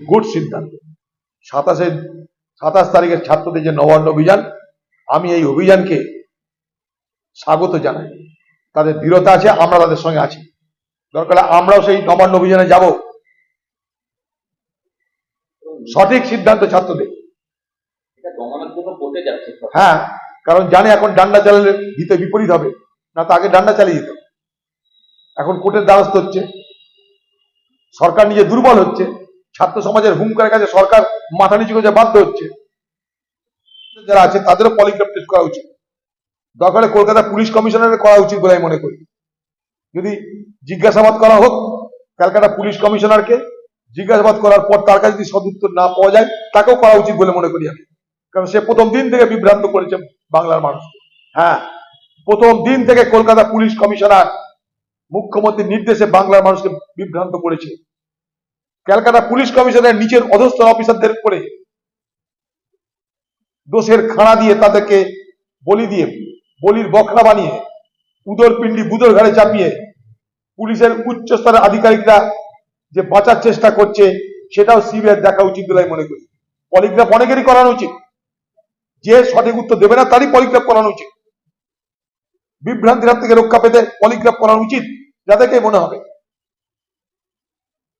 Good সিদ্ধান্ত। সাতাশে সাতাশ তারিখের ছাত্রদের যে নবান্ন অভিযান আমি এই অভিযানকে স্বাগত জানাই। তাদের দৃঢ়তা আছে আমরা তাদের সঙ্গে আছি। দরকার আমরাও সেই নবান্ন অভিযানে যাব। সঠিক সিদ্ধান্ত ছাত্রদের। হ্যাঁ কারণ জানে এখন ডান্ডা চালালে হিতে বিপরীত হবে না তো আগে ডান্ডা চালিয়ে দিত এখন কোর্টের দ্বারস্থ হচ্ছে। সরকার নিজে দুর্বল হচ্ছে। ছাত্র সমাজের হুমকারের কাছে সরকার মাথা নিচু করতে বাধ্য হচ্ছে। যারা আছে তাদেরও পলিগ্রাফ টেস্ট করা উচিত। দরকার কলকাতা পুলিশ কমিশনারের করা উচিত বলে আমি মনে করি। যদি জিজ্ঞাসাবাদ করা হোক, ক্যালকাটা পুলিশ কমিশনারকে জিজ্ঞাসাবাদ করার পর তার কাছে যদি সদুত্তর না পাওয়া যায়, তাকেও করা উচিত বলে মনে করি আমি। কারণ সে প্রথম দিন থেকে বিভ্রান্ত করেছে বাংলার মানুষ। হ্যাঁ প্রথম দিন থেকে কলকাতা পুলিশ কমিশনার মুখ্যমন্ত্রীর নির্দেশে বাংলার মানুষকে বিভ্রান্ত করেছে। ক্যালকাটা পুলিশ কমিশনের নিচের অধস্থ অফিসারদের করে দোষের খাড়া দিয়ে তাদেরকে বলি দিয়ে, বলির বখরা বানিয়ে উদর পিণ্ডি বুদর ঘাড়ে চাপিয়ে পুলিশের উচ্চ স্তরের আধিকারিকরা যে বাঁচার চেষ্টা করছে, সেটাও সিবিআই দেখা উচিত বলে মনে করি। পলিগ্রাফ অনেকেরই করানো উচিত। যে সঠিক উত্তর দেবে না, তারই পলিগ্রাফ করানো উচিত। বিভ্রান্তির হাত থেকে রক্ষা পেতে পলিগ্রাফ করানো উচিত যাদেরকে মনে হবে।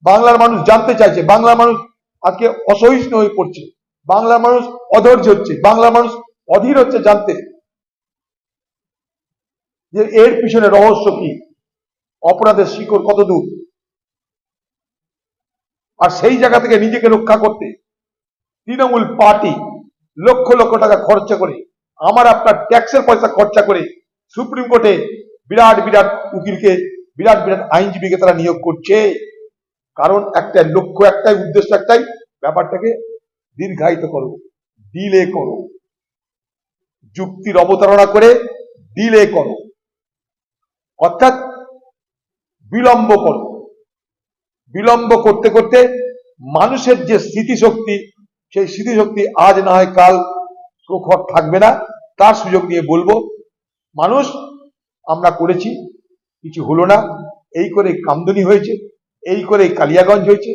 বাংলার মানুষ জানতে চাইছে, বাংলার মানুষ আজকে অসহিষ্ণু হয়ে পড়ছে, বাংলার মানুষ অধৈর্য হচ্ছে, বাংলার মানুষ অধীর হচ্ছে জানতে। যে এর পিছনে রহস্য কি? অপরাধের শিকড় কত দূর? আর সেই জায়গা থেকে নিজেকে রক্ষা করতে তৃণমূল পার্টি লক্ষ লক্ষ টাকা খরচা করে, আমার আপনার ট্যাক্সের পয়সা খরচা করে সুপ্রিম কোর্টে বিরাট বিরাট উকিলকে, বিরাট বিরাট আইনজীবীকে তারা নিয়োগ করছে। কারণ একটা লক্ষ্য, একটাই উদ্দেশ্য, একটাই ব্যাপারটাকে দীর্ঘায়িত করো ডিলে করো। যুক্তির অবতারণা করে ডিলে করো। অর্থাৎ বিলম্ব করো। বিলম্ব করতে করতে মানুষের যে স্মৃতিশক্তি, সেই স্মৃতিশক্তি আজ না হয় কাল প্রখর থাকবে না। তার সুযোগ নিয়ে বলব, মানুষ, আমরা করেছি, কিছু হলো না। এই করে কামদুনি হয়েছে। এই করে কালিয়াগঞ্জ হয়েছে,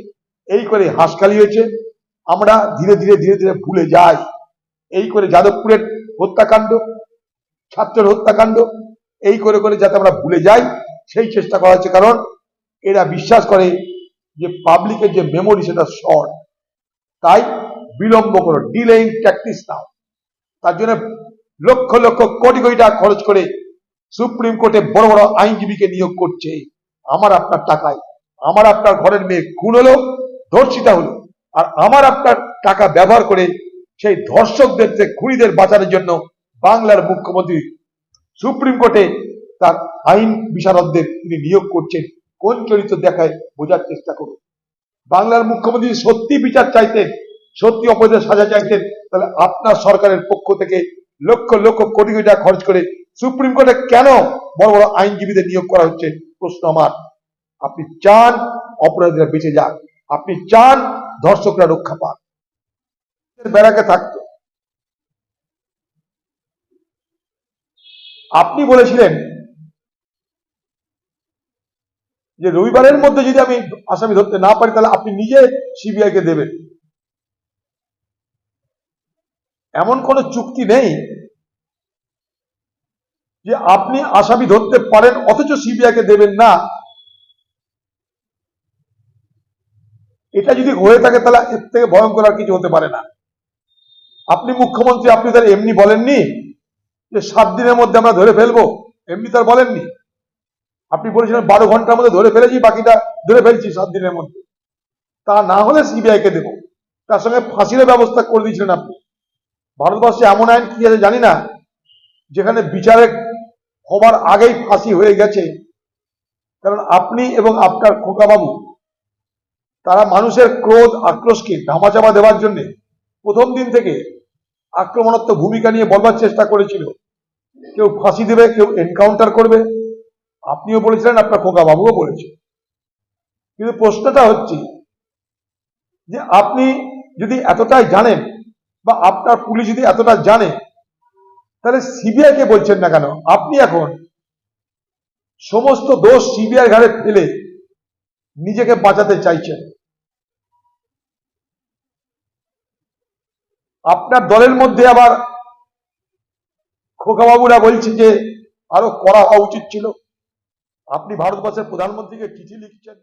এই করে হাঁসখালি হয়েছে, আমরা ধীরে ধীরে ধীরে ধীরে ভুলে যাই। এই করে যাদবপুরের হত্যাকাণ্ড, ছাত্রের হত্যাকাণ্ড, এই করে করে যাতে আমরা ভুলে যাই, সেই চেষ্টা করা হচ্ছে। কারণ এরা বিশ্বাস করে যে পাবলিকের যে মেমোরি সেটা শর্ট তাই বিলম্ব করো ডিলেইং প্র্যাকটিস নাও তার জন্য লক্ষ লক্ষ কোটি কোটি টাকা খরচ করে সুপ্রিম কোর্টে বড় বড় আইনজীবীকে নিয়োগ করছে। আমার আপনার টাকায়। আমার আপনার ঘরের মেয়ে খুন হলো, ধর্ষিতা হলো। আর আমার আপনার টাকা ব্যবহার করে সেই ধর্ষকদের খুনিদের বাঁচানোর জন্য বাংলার মুখ্যমন্ত্রী সুপ্রিম কোর্টে তার আইন বিশারদদের তিনি নিয়োগ করছেন। কোন চরিত্র দেখায় বোঝার চেষ্টা করুন। বাংলার মুখ্যমন্ত্রী সত্যি বিচার চাইতেন, সত্যি অপরাধের সাজা চাইতেন, তাহলে আপনার সরকারের পক্ষ থেকে লক্ষ লক্ষ কোটি কোটি টাকা খরচ করে সুপ্রিম কোর্টে কেন বড় বড় আইনজীবীদের নিয়োগ করা হচ্ছে? প্রশ্ন আমার। আপনি চান অপরাধীরা বেঁচে যাক, আপনি চান ধর্ষকরা রক্ষা পান বেড়াকে থাকতো। আপনি বলেছিলেন যে রবিবারের মধ্যে যদি আমি আসামি ধরতে না পারি, তাহলে আপনি নিজে সিবিআই কে দেবেন। এমন কোন চুক্তি নেই যে আপনি আসামি ধরতে পারেন, অথচ সিবিআই কে দেবেন না। এটা যদি হয়ে থাকে তাহলে এর থেকে ভয়ঙ্কর আর কিছু হতে পারে না। আপনি মুখ্যমন্ত্রী, আপনি তার এমনি বলেননি যে সাত দিনের মধ্যে আমরা ধরে ফেলব? এমনি তার বলেননি। আপনি বলেছিলেন বারো ঘণ্টার মধ্যে ধরে ফেলেছি, বাকিটা ধরে ফেলছি সাত দিনের মধ্যে। তা না হলে সিবিআই কে দেবো। তার সঙ্গে ফাঁসির ব্যবস্থা করে দিয়েছিলেন আপনি। ভারতবর্ষে এমন আইন কি আছে জানি না, যেখানে বিচারে হবার আগেই ফাঁসি হয়ে গেছে। কারণ আপনি এবং আপনার খোকাবাবু তারা মানুষের ক্রোধ, আক্রোশকে ধামাচাপা দেওয়ার জন্য প্রথম দিন থেকে আক্রমণাত্মক ভূমিকা নিয়ে বলবার চেষ্টা করেছিল। কেউ ফাঁসি দেবে, কেউ এনকাউন্টার করবে। আপনিও বলেছিলেন, আপনার খোকা বাবুও বলেছে কিন্তু প্রশ্নটা হচ্ছে যে আপনি যদি এতটাই জানেন বা আপনার পুলিশ যদি এতটা জানে, তাহলে সিবিআই কে বলছেন না কেন? আপনি এখন সমস্ত দোষ সিবিআই ঘাড়ে ফেলে নিজেকে বাঁচাতে চাইছেন। আপনার দলের মধ্যে আবার খোকাবাবুরা বলছে যে আরও করা হওয়া উচিত ছিল। আপনি ভারতবর্ষের প্রধানমন্ত্রীকে চিঠি লিখছেন।